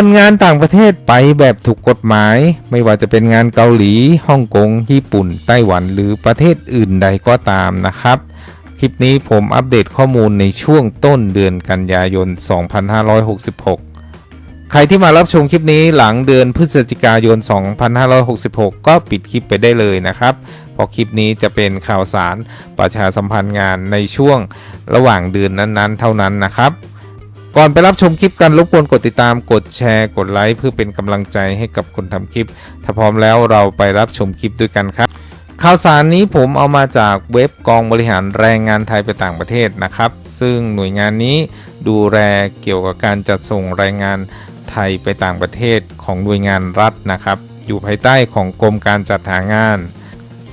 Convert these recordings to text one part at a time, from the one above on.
วนงานต่างประเทศไปแบบถูกกฎหมาย ไม่ว่าจะเป็นงานเกาหลีฮ่องกง ญี่ปุ่น ไต้หวัน หรือประเทศอื่นใดก็ตามนะครับ คลิปนี้ผมอัปเดตข้อมูลในช่วงต้นเดือนกันยายน 2566 ใครที่มารับชมคลิปนี้หลังเดือนพฤศจิกายน 2566 ก็ปิดคลิปไปได้เลยนะครับ เพราะคลิปนี้จะเป็นข่าวสารประชาสัมพันธ์งานในช่วงระหว่างเดือนนั้นๆ เท่านั้นนะครับ ก่อนไปรับชมคลิปกันรบกวนกดติดตามกดแชร์กดไลค์เพื่อเป็นกำลังใจให้กับคนทำคลิป ถ้าพร้อมแล้วเราไปรับชมคลิปด้วยกันครับ ข่าวสารนี้ผมเอามาจากเว็บกองบริหารแรงงานไทยไปต่างประเทศนะครับ ซึ่งหน่วยงานนี้ดูแลเกี่ยวกับการจัดส่งแรงงานไทยไปต่างประเทศของหน่วยงานรัฐนะครับ อยู่ภายใต้ของกรมการจัดหางาน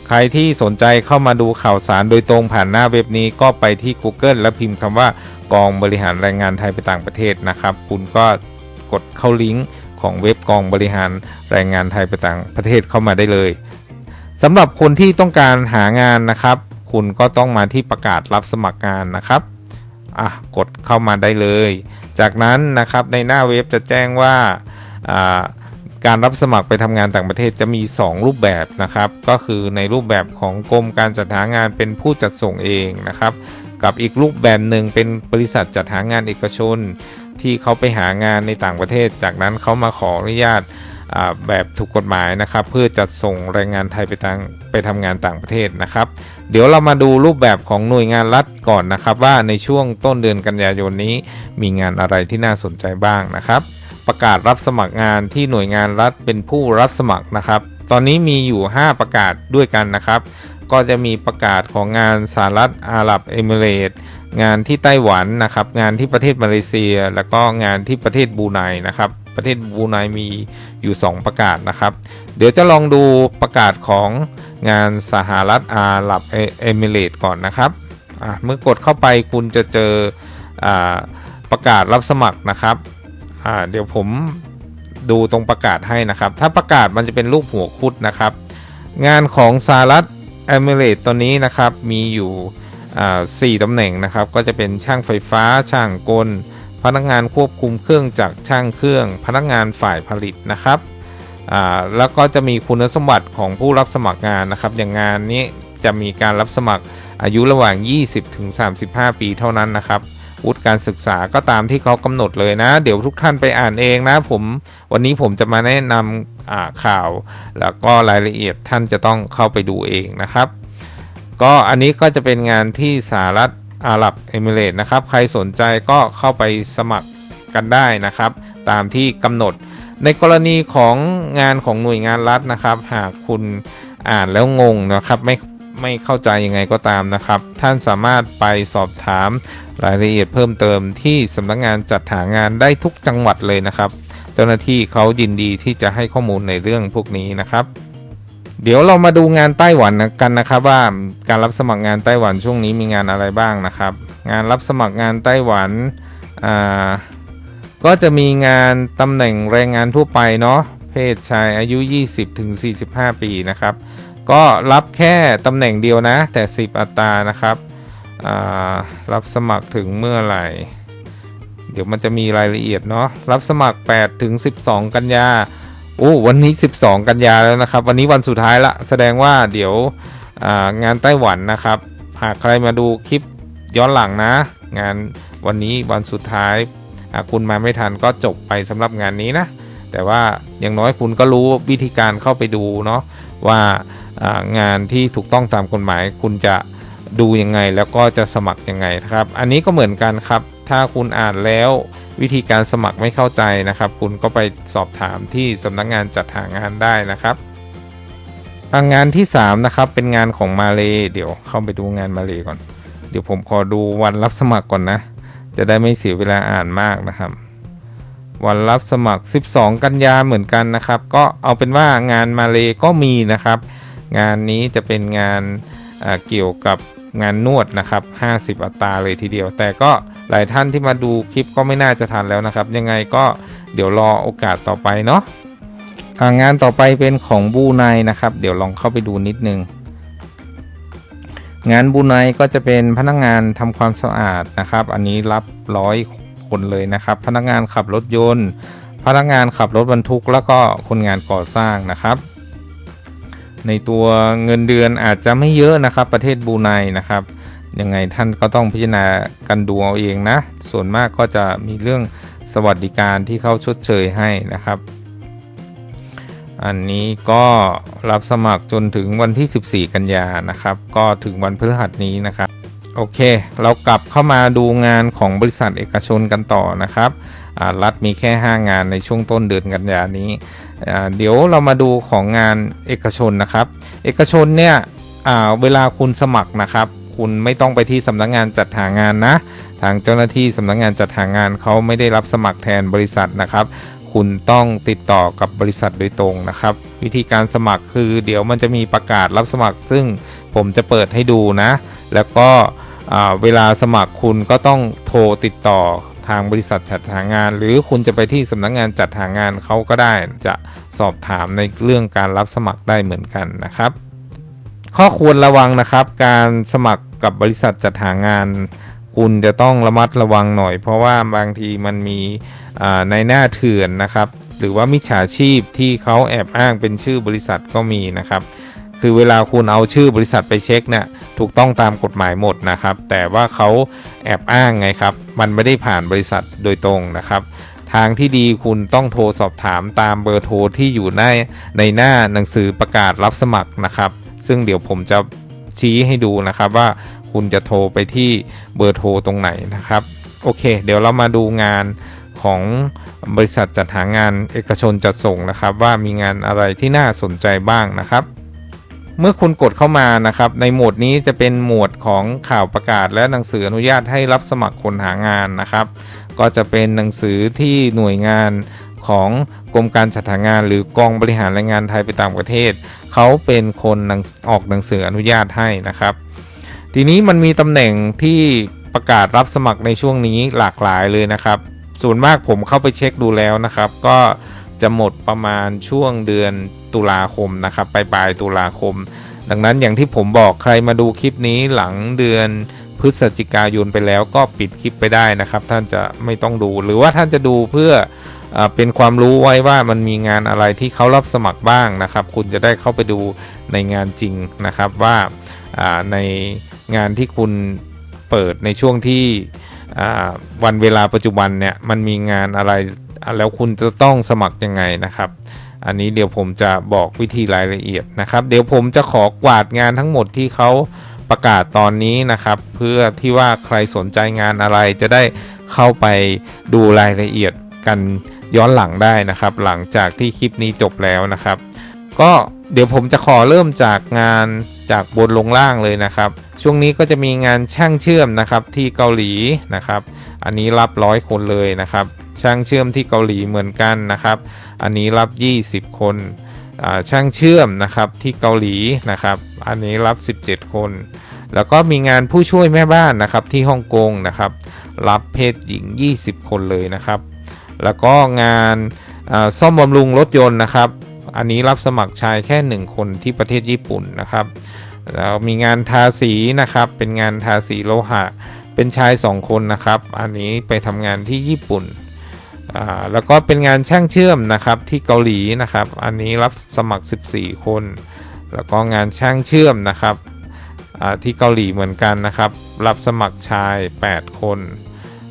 ใครที่สนใจเข้ามาดูข่าวสารโดยตรงผ่านหน้าเว็บนี้ก็ไปที่ Google และพิมพ์คำว่า กองบริหารแรงงานไทยไปต่างประเทศนะครับ คุณก็กดเข้าลิงก์ของเว็บกองบริหารแรงงานไทยไปต่างประเทศเข้ามาได้เลยสำหรับคนที่ต้องการหางานนะครับ คุณก็ต้องมาที่ประกาศรับสมัครงานนะครับอะกดเข้ามาได้เลย จากนั้นนะครับในหน้าเว็บจะแจ้งว่าการรับสมัครไปทำงานต่างประเทศจะมี 2 รูปแบบนะครับ ก็คือในรูปแบบของกรมการจัดหางานเป็นผู้จัดส่งเองนะครับ กับอีกรูปแบบหนึ่งเป็นบริษัทจัดหางานเอกชน ที่เขาไปหางานในต่างประเทศ จากนั้นเขามาขออนุญาตแบบถูกกฎหมายนะครับ เพื่อจัดส่งแรงงานไทยไปทางไปทำงานต่างประเทศนะครับ เดี๋ยวเรามาดูรูปแบบของหน่วยงานรัฐก่อนนะครับ ว่าในช่วงต้นเดือนกันยายนนี้ มีงานอะไรที่น่าสนใจบ้างนะครับ ประกาศรับสมัครงานที่หน่วยงานรัฐเป็นผู้รับสมัครนะครับ ตอนนี้มีอยู่ 5 ประกาศด้วยกันนะครับ ก็จะมีประกาศของงานสหรัฐอาหรับเอมิเรต์งานที่ไต้หวันนะครับ งานที่ประเทศมาเลเซีย แล้วก็งานที่ประเทศบูไนนะครับ ประเทศบูไนมีอยู่ 2 ประกาศนะครับ เดี๋ยวจะลองดูประกาศของงานสหรัฐอาหรับเอมิเรต์ก่อนนะครับเมื่อกดเข้าไปคุณจะเจออประกาศรับสมัครนะครับเดี๋ยวผมดูตรงประกาศให้นะครับ ถ้าประกาศมันจะเป็นรูปหัวคุดนะครับ งานของสหรัฐ เอมิเรตตัวนี้นะครับมีอยู่ 4ตำแหน่งนะครับ ก็จะเป็นช่างไฟฟ้า ช่างกล พนักงานควบคุมเครื่องจากช่างเครื่อง พนักงานฝ่ายผลิตนะครับแล้วก็จะมีคุณสมบัติของผู้รับสมัครงานนะครับ อย่างงานนี้จะมีการรับสมัครอายุระหว่าง 20-35 ปีเท่านั้นนะครับ วุฒิการศึกษาก็ตามที่เขากำหนดเลยนะ เดี๋ยวทุกท่านไปอ่านเองนะผมวันนี้ผมจะมาแนะนำข่าว แล้วก็รายละเอียดท่านจะต้องเข้าไปดูเองนะครับ ก็อันนี้ก็จะเป็นงานที่สหรัฐอาหรับเอมิเรต์นะครับ ใครสนใจก็เข้าไปสมัครกันได้นะครับ ตามที่กำหนด ในกรณีของงานของหน่วยงานรัฐนะครับ หากคุณอ่านแล้วงงนะครับไม่ ไม่เข้าใจยังไงก็ตามนะครับ ท่านสามารถไปสอบถามรายละเอียดเพิ่มเติมที่สำนักงานจัดหางานได้ทุกจังหวัดเลยนะครับ เจ้าหน้าที่เขายินดีที่จะให้ข้อมูลในเรื่องพวกนี้นะครับ เดี๋ยวเรามาดูงานไต้หวันกันนะครับ ว่าการรับสมัครงานไต้หวันช่วงนี้มีงานอะไรบ้างนะครับ งานรับสมัครงานไต้หวันอ่าก็จะมีงานตำแหน่งแรงงานทั่วไปเนาะเพศชายอายุ 20-45 ปีนะครับ ก็รับแค่ตำแหน่งเดียวนะ แต่ 10 อัตรานะครับรับสมัครถึงเมื่อไหร่ เดี๋ยวมันจะมีรายละเอียดเนาะรับสมัคร8ถึง12 กันยาโอ้วันนี้ 12 กันยาแล้วนะครับ วันนี้วันสุดท้ายละแสดงว่าเดี๋ยวงานไต้หวันนะครับ หากใครมาดูคลิปย้อนหลังนะ งานวันนี้วันสุดท้ายหากคุณมาไม่ทันก็จบไปสำหรับงานนี้นะ แต่ว่าอย่างน้อยคุณก็รู้วิธีการเข้าไปดูเนาะว่า งานที่ถูกต้องตามกฎหมาย คุณจะดูยังไงแล้วก็จะสมัครยังไงนะครับ อันนี้ก็เหมือนกันครับ ถ้าคุณอ่านแล้ววิธีการสมัครไม่เข้าใจนะครับ คุณก็ไปสอบถามที่สำนักงานจัดหางานได้นะครับงานที่3นะครับเป็นงานของมาเลเดี๋ยวเข้าไปดูงานมาเลก่อน เดี๋ยวผมขอดูวันรับสมัครก่อนนะ จะได้ไม่เสียเวลาอ่านมากนะครับ วันรับสมัคร 12 กันยาเหมือนกันนะครับ ก็เอาเป็นว่างานมาเลก็มีนะครับ งานนี้จะเป็นงานเกี่ยวกับงานนวดนะครับ 50 อัตราเลยทีเดียว แต่ก็หลายท่านที่มาดูคลิปก็ไม่น่าจะทันแล้วนะครับ ยังไงก็เดี๋ยวรอโอกาสต่อไปเนาะงานต่อไปเป็นของบูไนนะครับ เดี๋ยวลองเข้าไปดูนิดนึง งานบูไนก็จะเป็นพนักงานทำความสะอาดนะครับ อันนี้รับร้อยคนเลยนะครับ พนักงานขับรถยนต์ พนักงานขับรถบรรทุกแล้วก็คนงานก่อสร้างนะครับ ในตัวเงินเดือนอาจจะไม่เยอะนะครับ ประเทศบรูไนนะครับยังไงท่านก็ต้องพิจารณากันดูเอาเองนะ ส่วนมากก็จะมีเรื่องสวัสดิการที่เขาชดเชยให้นะครับ อันนี้ก็รับสมัครจนถึงวันที่ 14 กันยานะครับ ก็ถึงวันพฤหัสนี้นะครับ โอเค เรากลับเข้ามาดูงานของบริษัทเอกชนกันต่อนะครับ รัฐมีแค่ 5 งานในช่วงต้นเดือนกันยานี้ เดี๋ยวเรามาดูของงานเอกชนนะครับ เอกชนเนี่ยเวลาคุณสมัครนะครับ คุณไม่ต้องไปที่สำนักงงานจัดหางานนะ ทางเจ้าหน้าที่สำนักงงานจัดหางานเขาไม่ได้รับสมัครแทนบริษัทนะครับคุณต้องติดต่อกับบริษัทโดยตรงนะครับ วิธีการสมัครคือเดี๋ยวมันจะมีประกาศรับสมัคร ซึ่งผมจะเปิดให้ดูนะ แล้วก็เวลาสมัครคุณก็ต้องโทรติดต่อ ทางบริษัทจัดหางาน หรือคุณจะไปที่สำนักงานจัดหางานเขาก็ได้ จะสอบถามในเรื่องการรับสมัครได้เหมือนกันนะครับ ข้อควรระวังนะครับ การสมัครกับบริษัทจัดหางาน คุณจะต้องระมัดระวังหน่อย เพราะว่าบางทีมันมีในหน้าเถื่อนนะครับ หรือว่ามิจฉาชีพที่เขาแอบอ้างเป็นชื่อบริษัทก็มีนะครับ คือเวลาคุณเอาชื่อบริษัทไปเช็คเนี่ยถูกต้องตามกฎหมายหมดนะครับ แต่ว่าเขาแอบอ้างไงครับ มันไม่ได้ผ่านบริษัทโดยตรงนะครับ ทางที่ดีคุณต้องโทรสอบถามตามเบอร์โทรที่อยู่ในในหน้าหนังสือประกาศรับสมัครนะครับ ซึ่งเดี๋ยวผมจะชี้ให้ดูนะครับว่าคุณจะโทรไปที่เบอร์โทรตรงไหนนะครับ โอเค เดี๋ยวเรามาดูงานของบริษัทจัดหางานเอกชนจัดส่งนะครับ ว่ามีงานอะไรที่น่าสนใจบ้างนะครับ เมื่อคุณกดเข้ามานะครับ ในโหมดนี้จะเป็นโหมดของข่าวประกาศ และหนังสืออนุญาตให้รับสมัครคนหางานนะครับ ก็จะเป็นหนังสือที่หน่วยงานของกรมการจัดหางานหรือกองบริหารแรงงานไทยไปต่างประเทศ เขาเป็นคนนออกหนังสืออนุญาตให้นะครับ ทีนี้มันมีตำแหน่งที่ประกาศรับสมัครในช่วงนี้หลากหลายเลยนะครับ ส่วนมากผมเข้าไปเช็คดูแล้วนะครับ ก็ จะหมดประมาณช่วงเดือนตุลาคมนะครับปลายปลายตุลาคม ดังนั้นอย่างที่ผมบอกใครมาดูคลิปนี้หลังเดือนพฤศจิกายนไปแล้วก็ปิดคลิปไปได้นะครับ ท่านจะไม่ต้องดูหรือว่าท่านจะดูเพื่ออเป็นความรู้ไว้ว่ามันมีงานอะไรที่เขารับสมัครบ้างนะครับ คุณจะได้เข้าไปดูในงานจริงนะครับว่าในงานที่คุณเปิดในช่วงที่วันเวลาปัจจุบันเนี่ยมันมีงานอะไร แล้วคุณจะต้องสมัครยังไงนะครับ อันนี้เดี๋ยวผมจะบอกวิธีรายละเอียดนะครับ เดี๋ยวผมจะขอกวาดงานทั้งหมดที่เขาประกาศตอนนี้นะครับ เพื่อที่ว่าใครสนใจงานอะไรจะได้เข้าไปดูรายละเอียดกันย้อนหลังได้นะครับ หลังจากที่คลิปนี้จบแล้วนะครับ ก็เดี๋ยวผมจะขอเริ่มจากงานจากบนลงล่างเลยนะครับ ช่วงนี้ก็จะมีงานช่างเชื่อมนะครับที่เกาหลีนะครับ อันนี้รับร้อยคนเลยนะครับ ช่างเชื่อมที่เกาหลีเหมือนกันนะครับ อันนี้รับ 20 คนช่างเชื่อมนะครับที่เกาหลีนะครับ อันนี้รับ 17 คน แล้วก็มีงานผู้ช่วยแม่บ้านนะครับที่ฮ่องกงนะครับ รับเพศหญิง 20 คนเลยนะครับ แล้วก็งานซ่อมบำรุงรถยนต์นะครับ อันนี้รับสมัครชายแค่ 1 คนที่ประเทศญี่ปุ่นนะครับแล้วมีงานทาสีนะครับ เป็นงานทาสีโลหะ เป็นชาย 2 คนนะครับ อันนี้ไปทำงานที่ญี่ปุ่น แล้วก็เป็นงานช่างเชื่อมนะครับที่เกาหลีนะครับ อันนี้รับสมัคร 14 คน แล้วก็งานช่างเชื่อมนะครับที่เกาหลีเหมือนกันนะครับ รับสมัครชาย 8 คน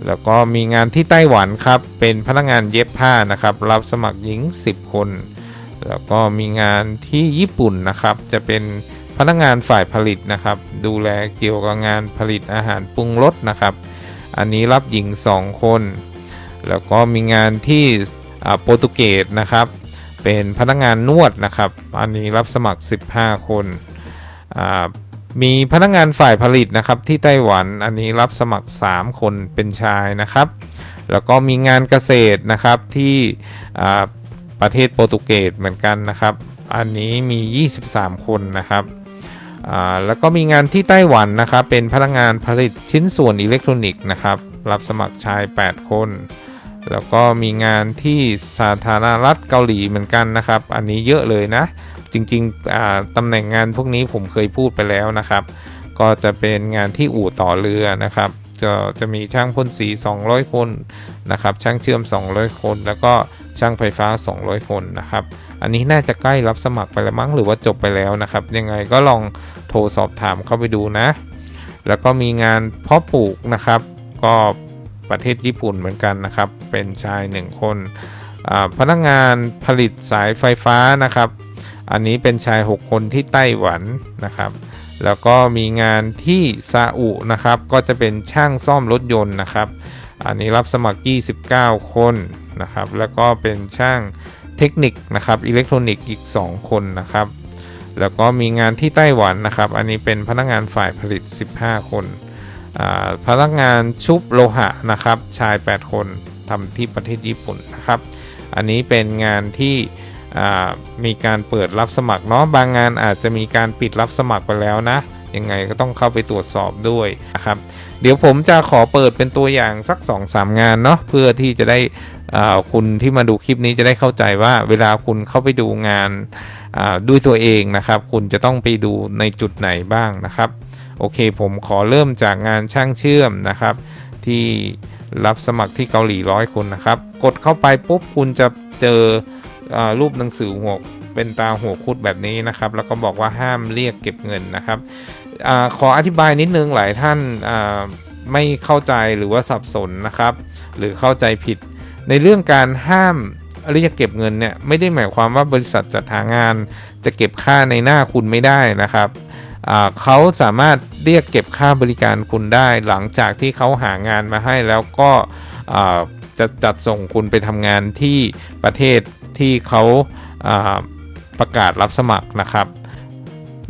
แล้วก็มีงานที่ไต้หวันครับ เป็นพนักงานเย็บผ้านะครับ รับสมัครหญิง 10 คน แล้วก็มีงานที่ญี่ปุ่นนะครับ จะเป็นพนักงานฝ่ายผลิตนะครับ ดูแลเกี่ยวกับงานผลิตอาหารปรุงรสนะครับ อันนี้รับหญิง 2 คน แล้วก็มีงานที่โปรตุเกสนะครับ เป็นพนักงานนวดนะครับ อันนี้รับสมัคร 15 คนมีพนักงานฝ่ายผลิตนะครับที่ไต้หวันอันนี้รับสมัคร 3 คนเป็นชายนะครับ แล้วก็มีงานเกษตรนะครับที่ประเทศโปรตุเกสเหมือนกันนะครับ อันนี้มี 23 คนนะครับแล้วก็มีงานที่ไต้หวันนะครับเป็นพนักงานผลิตชิ้นส่วนอิเล็กทรอนิกส์นะครับรับสมัครชาย 8 คน แล้วก็มีงานที่สาธารณรัฐเกาหลีเหมือนกันนะครับ อันนี้เยอะเลยนะ จริงๆตำแหน่งงานพวกนี้ผมเคยพูดไปแล้วนะครับ ก็จะเป็นงานที่อู่ต่อเรือนะครับก็จะมีช่างพ่นสี 200 คนนะครับ ช่างเชื่อม 200 คน แล้วก็ช่างไฟฟ้า 200 คนนะครับ อันนี้น่าจะใกล้รับสมัครไปแล้วมั้งหรือว่าจบไปแล้วนะครับ ยังไงก็ลองโทรสอบถามเข้าไปดูนะ แล้วก็มีงานเพาะปลูกนะครับ ก็ ประเทศญี่ปุ่นเหมือนกันนะครับ เป็นชาย 1 คนอ่าพนักงานผลิตสายไฟฟ้านะครับ อันนี้เป็นชาย 6 คนที่ไต้หวันนะครับ แล้วก็มีงานที่ซาอุนะครับ ก็จะเป็นช่างซ่อมรถยนต์นะครับ อันนี้รับสมัคร 29 คนนะครับ แล้วก็เป็นช่างเทคนิคนะครับอิเล็กทรอนิกส์อีก 2 คนนะครับ แล้วก็มีงานที่ไต้หวันนะครับ อันนี้เป็นพนักงานฝ่ายผลิต 15 คน พนักงานชุบโลหะนะครับชาย 8 คนทำที่ประเทศญี่ปุ่นนะครับ อันนี้เป็นงานที่มีการเปิดรับสมัครเนาะบางงานอาจจะมีการปิดรับสมัครไปแล้วนะยังไงก็ต้องเข้าไปตรวจสอบด้วยนะครับ เดี๋ยวผมจะขอเปิดเป็นตัวอย่างสัก 2-3 งานเนาะเพื่อที่จะได้คุณที่มาดูคลิปนี้จะได้เข้าใจว่าเวลาคุณเข้าไปดูงานด้วยตัวเองนะครับ คุณจะต้องไปดูในจุดไหนบ้างนะครับ โอเคผมขอเริ่มจากงานช่างเชื่อมนะครับ ที่รับสมัครที่เกาหลีร้อยคนนะครับ กดเข้าไปปุ๊บคุณจะเจออรูปหนังสือหัวเป็นตาหัวคุดแบบนี้นะครับ แล้วก็บอกว่าห้ามเรียกเก็บเงินนะครับอขออธิบายนิดนึงหลายท่านไม่เข้าใจหรือว่าสับสนนะครับ หรือเข้าใจผิด ในเรื่องการห้ามเรียกเก็บเงินเนี่ยไม่ได้หมายความว่าบริษัทจัดหางานจะเก็บค่าในหน้าคุณไม่ได้นะครับ เขาสามารถเรียกเก็บค่าบริการคุณได้ หลังจากที่เขาหางานมาให้แล้วก็จะจัดส่งคุณไปทำงานที่ประเทศที่เขาอ่าประกาศรับสมัครนะครับ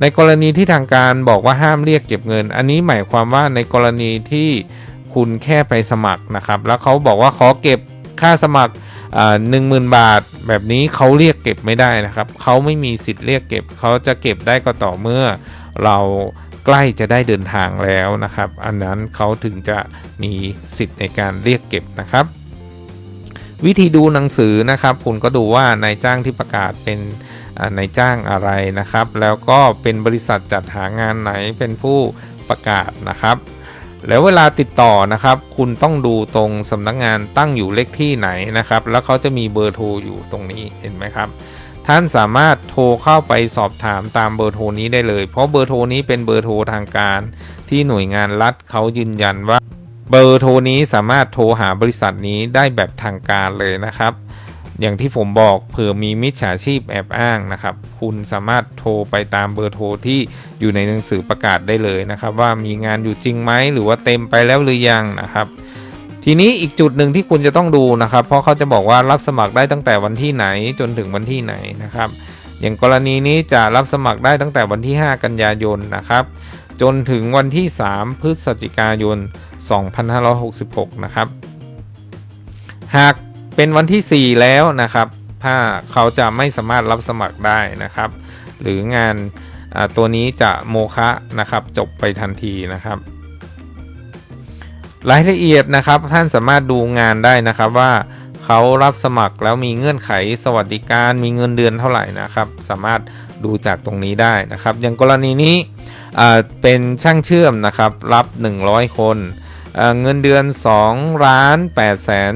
ในกรณีที่ทางการบอกว่าห้ามเรียกเก็บเงิน อันนี้หมายความว่าในกรณีที่คุณแค่ไปสมัครนะครับ แล้วเขาบอกว่าขอเก็บค่าสมัครหนึ่งหมื่นบาท แบบนี้เขาเรียกเก็บไม่ได้นะครับ เขาไม่มีสิทธิ์เรียกเก็บ เขาจะเก็บได้ก็ต่อเมื่อ เราใกล้จะได้เดินทางแล้วนะครับ อันนั้นเขาถึงจะมีสิทธิ์ในการเรียกเก็บนะครับ วิธีดูหนังสือนะครับ คุณก็ดูว่านายจ้างที่ประกาศเป็นนายจ้างอะไรนะครับ แล้วก็เป็นบริษัทจัดหางานไหนเป็นผู้ประกาศนะครับแล้วเวลาติดต่อนะครับ คุณต้องดูตรงสำนักงงานตั้งอยู่เลขที่ไหนนะครับ แล้วเขาจะมีเบอร์โทรอยู่ตรงนี้เห็นไหมครับ ท่านสามารถโทรเข้าไปสอบถามตามเบอร์โทรนี้ได้เลย เพราะเบอร์โทรนี้เป็นเบอร์โทรทางการ ที่หน่วยงานรัฐเขายืนยันว่า เบอร์โทรนี้สามารถโทรหาบริษัทนี้ได้แบบทางการเลยนะครับ อย่างที่ผมบอกเผื่อมีมิจฉาชีพแอบอ้างนะครับ คุณสามารถโทรไปตามเบอร์โทรที่อยู่ในหนังสือประกาศได้เลยนะครับ ว่ามีงานอยู่จริงไหมหรือว่าเต็มไปแล้วหรือยังนะครับ ทีนี้อีกจุดหนึ่งที่คุณจะต้องดูนะครับ เพราะเขาจะบอกว่ารับสมัครได้ตั้งแต่วันที่ไหนจนถึงวันที่ไหนนะครับ อย่างกรณีนี้จะรับสมัครได้ตั้งแต่วันที่ 5 กันยายนนะครับ จนถึงวันที่ 3 พฤศจิกายน 2566 นะครับ หากเป็นวันที่ 4 แล้วนะครับ ถ้าเขาจะไม่สามารถรับสมัครได้นะครับ หรืองานตัวนี้จะโมฆะนะครับ จบไปทันทีนะครับ รายละเอียดนะครับท่านสามารถดูงานได้นะครับว่าเขารับสมัครแล้วมีเงื่อนไขสวัสดิการมีเงินเดือนเท่าไหร่นะครับ สามารถดูจากตรงนี้ได้นะครับ อย่างกรณีนี้เป็นช่างเชื่อมนะครับรับ 100 คนอ่าเงินเดือน2ล้าน8แสน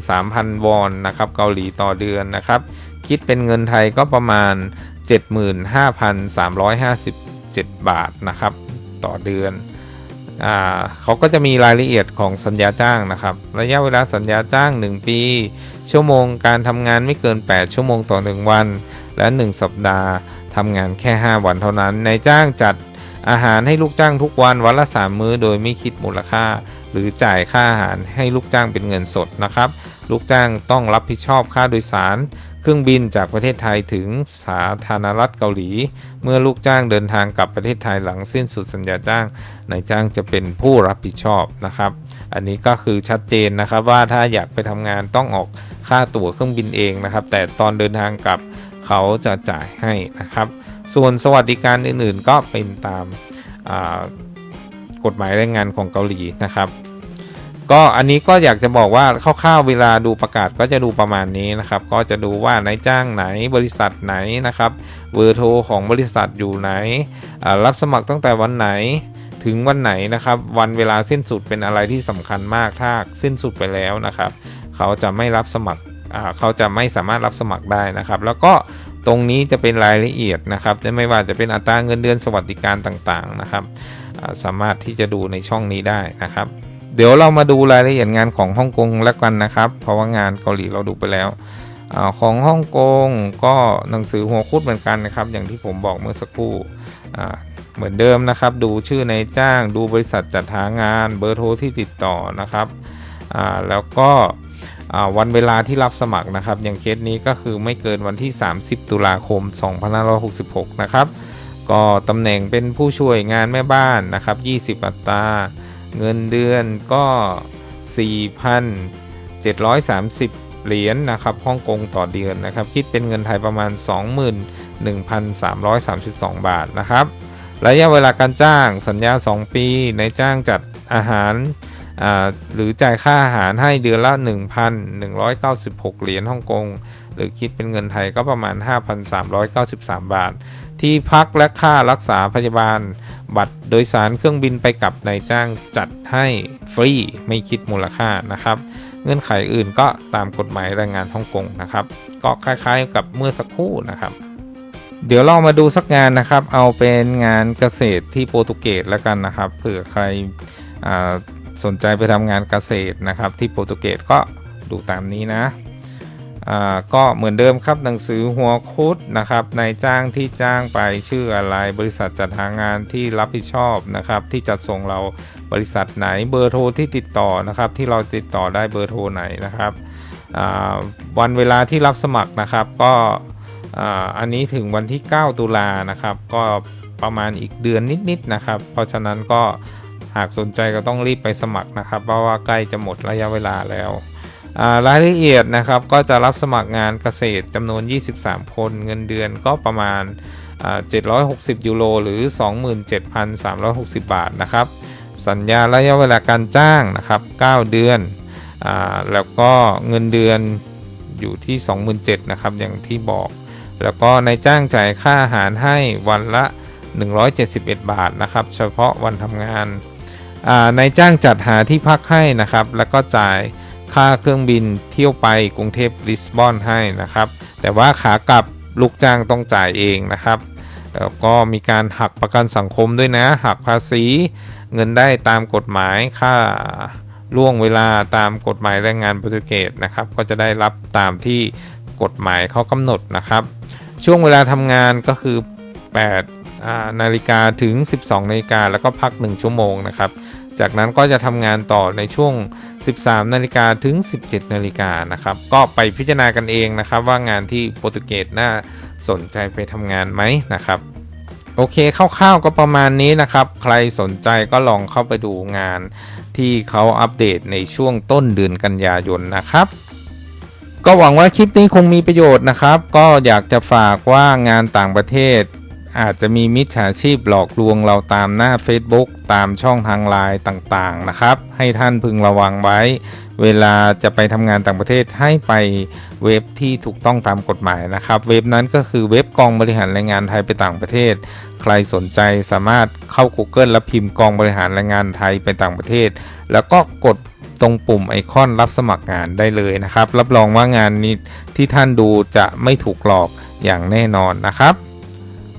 33,000 วอนนะครับเกาหลีต่อเดือนนะครับ คิดเป็นเงินไทยก็ประมาณ 75,357 บาทนะครับต่อเดือน เขาก็จะมีรายละเอียดของสัญญาจ้างนะครับ ระยะเวลาสัญญาจ้าง 1 ปี ชั่วโมงการทำงานไม่เกิน 8 ชั่วโมงต่อ 1 วัน และ 1 สัปดาห์ทำงานแค่ 5 วันเท่านั้นนายจ้างจัดอาหารให้ลูกจ้างทุกวันวันละ 3 มื้อโดยไม่คิดมูลค่า หรือจ่ายค่าอาหารให้ลูกจ้างเป็นเงินสดนะครับ ลูกจ้างต้องรับผิดชอบค่าโดยสาร ครื่องบินจากประเทศไทยถึงสาธารณรัฐเกาหลี เมื่อลูกจ้างเดินทางกลับประเทศไทยหลังสิ้นสุดสัญญาจ้างนายจ้างจะเป็นผู้รับผิดชอบนะครับ อันนี้ก็คือชัดเจนนะครับว่าถ้าอยากไปทำงานต้องออกค่าตั๋วเครื่องบินเองนะครับ แต่ตอนเดินทางกลับเขาจะจ่ายให้นะครับ ส่วนสวัสดิการอื่นๆก็เป็นตามกฎหมายแรงงานของเกาหลีนะครับ ก็อันนี้ก็อยากจะบอกว่าคร่าวๆเวลาดูประกาศก็จะดูประมาณนี้นะครับ ก็จะดูว่านายจ้างไหนบริษัทไหนนะครับเบอร์โทรของบริษัทอยู่ไหน รับสมัครตั้งแต่วันไหนถึงวันไหนนะครับ วันเวลาสิ้นสุดเป็นอะไรที่สำคัญมากถ้าสิ้นสุดไปแล้วนะครับ เขาจะไม่รับสมัครเขาจะไม่สามารถรับสมัครได้นะครับ แล้วก็ตรงนี้จะเป็นรายละเอียดนะครับจะไม่ว่าจะเป็นอัตราเงินเดือนสวัสดิการต่างๆนะครับ สามารถที่จะดูในช่องนี้ได้นะครับ เดี๋ยวเรามาดูรายละเอียดงานของฮ่องกงแล้วกันนะครับ เพราะว่างานเกาหลีเราดูไปแล้วอของฮ่องกงก็หนังสือหัวคุดเหมือนกันนะครับ อย่างที่ผมบอกเมื่อสักครู่เหมือนเดิมนะครับ ดูชื่อนายจ้างดูบริษัทจัดหางานเบอร์โทรที่ติดต่อนะครับแล้วก็วันเวลาที่รับสมัครนะครับ อย่างเคสนี้ก็คือไม่เกินวันที่ 30 ตุลาคม 2566 นะครับ ก็ตำแหน่งเป็นผู้ช่วยงานแม่บ้านนะครับ 20 อัตรา เงินเดือนก็ 4,730 เหรียญนะครับฮ่องกงต่อเดือนนะครับ คิดเป็นเงินไทยประมาณ 21,332 บาทนะครับ ระยะเวลาการจ้างสัญญา 2 ปีในจ้างจัดอาหารหรือจ่ายค่าอาหารให้เดือนละ 1,196 เหรียญฮ่องกง หรือคิดเป็นเงินไทยก็ประมาณ 5,393 บาท ที่พักและค่ารักษาพยาบาล บัตรโดยสารเครื่องบินไปกับนายจ้างจัดให้ฟรีไม่คิดมูลค่านะครับ เงื่อนไขอื่นก็ตามกฎหมายแรงงานฮ่องกงนะครับ ก็คล้ายๆกับเมื่อสักครู่นะครับ เดี๋ยวเรามาดูสักงานนะครับ เอาเป็นงานเกษตรที่โปรตุเกสแล้วกันนะครับเผื่อใครสนใจไปทำงานเกษตรนะครับ ที่โปรตุเกสก็ดูตามนี้นะ ก็เหมือนเดิมครับหนังสือหัวคุดนะครับนายจ้างที่จ้างไปชื่ออะไร บริษัทจัดหางานที่รับผิดชอบนะครับ ที่จัดส่งเราบริษัทไหนเบอร์โทรที่ติดต่อนะครับ ที่เราติดต่อได้เบอร์โทรไหนนะครับวันเวลาที่รับสมัครนะครับ ก็อันนี้ถึงวันที่ 9 ตุลานะครับ ก็ประมาณอีกเดือนนิดๆนะครับ เพราะฉะนั้นก็หากสนใจก็ต้องรีบไปสมัครนะครับ เพราะว่าใกล้จะหมดระยะเวลาแล้ว รายละเอียดนะครับก็จะรับสมัครงานเกษตรจำนวน 23 คน เงินเดือนก็ประมาณอ่า760 ยูโรหรือ 27,360 บาทนะครับ สัญญาระยะเวลาการจ้างนะครับ 9 เดือนอแล้วก็เงินเดือนอยู่ที่ 27,000นะครับ อย่างที่บอก แล้วก็นายจ้างจ่ายค่าอาหารให้วันละ 171 บาทนะครับ เฉพาะวันทำงานอ่านายจ้างจัดหาที่พักให้นะครับ แล้วก็จ่าย ค่าเครื่องบินเที่ยวไปกรุงเทพลิสบอนให้นะครับ แต่ว่าขากลับลูกจ้างต้องจ่ายเองนะครับแล้วก็มีการหักประกันสังคมด้วยนะ หักภาษีเงินได้ตามกฎหมายค่าล่วงเวลาตามกฎหมายแรงงานโปรตุเกสนะครับ ก็จะได้รับตามที่กฎหมายเขากำหนดนะครับ ช่วงเวลาทำงานก็คือ 8 นาฬิกาถึง 12 นาฬิกาแล้วก็พัก 1 ชั่วโมงนะครับ จากนั้นก็จะทำงานต่อในช่วง 13 นาฬิกาถึง 17 นาฬิกานะครับ ก็ไปพิจารณากันเองนะครับ ว่างานที่โปรตุเกสน่าสนใจไปทำงานไหมนะครับโอเคคร่าวๆก็ประมาณนี้นะครับ ใครสนใจก็ลองเข้าไปดูงานที่เขาอัปเดตในช่วงต้นเดือนกันยายนนะครับ ก็หวังว่าคลิปนี้คงมีประโยชน์นะครับ ก็อยากจะฝากว่างานต่างประเทศ อาจจะมีมิจฉาชีพหลอกลวงเราตามหน้า Facebook ตามช่องทางไลน์ต่างๆนะครับ ให้ท่านพึงระวังไว้ เวลาจะไปทำงานต่างประเทศให้ไปเว็บที่ถูกต้องตามกฎหมายนะครับ เว็บนั้นก็คือเว็บกองบริหารแรงงานไทยไปต่างประเทศ ใครสนใจสามารถเข้า Google แล้วพิมพ์กองบริหารแรงงานไทยไปต่างประเทศ แล้วก็กดตรงปุ่มไอคอนรับสมัครงานได้เลยนะครับ รับรองว่างานนี้ที่ท่านดูจะไม่ถูกหลอกอย่างแน่นอนนะครับ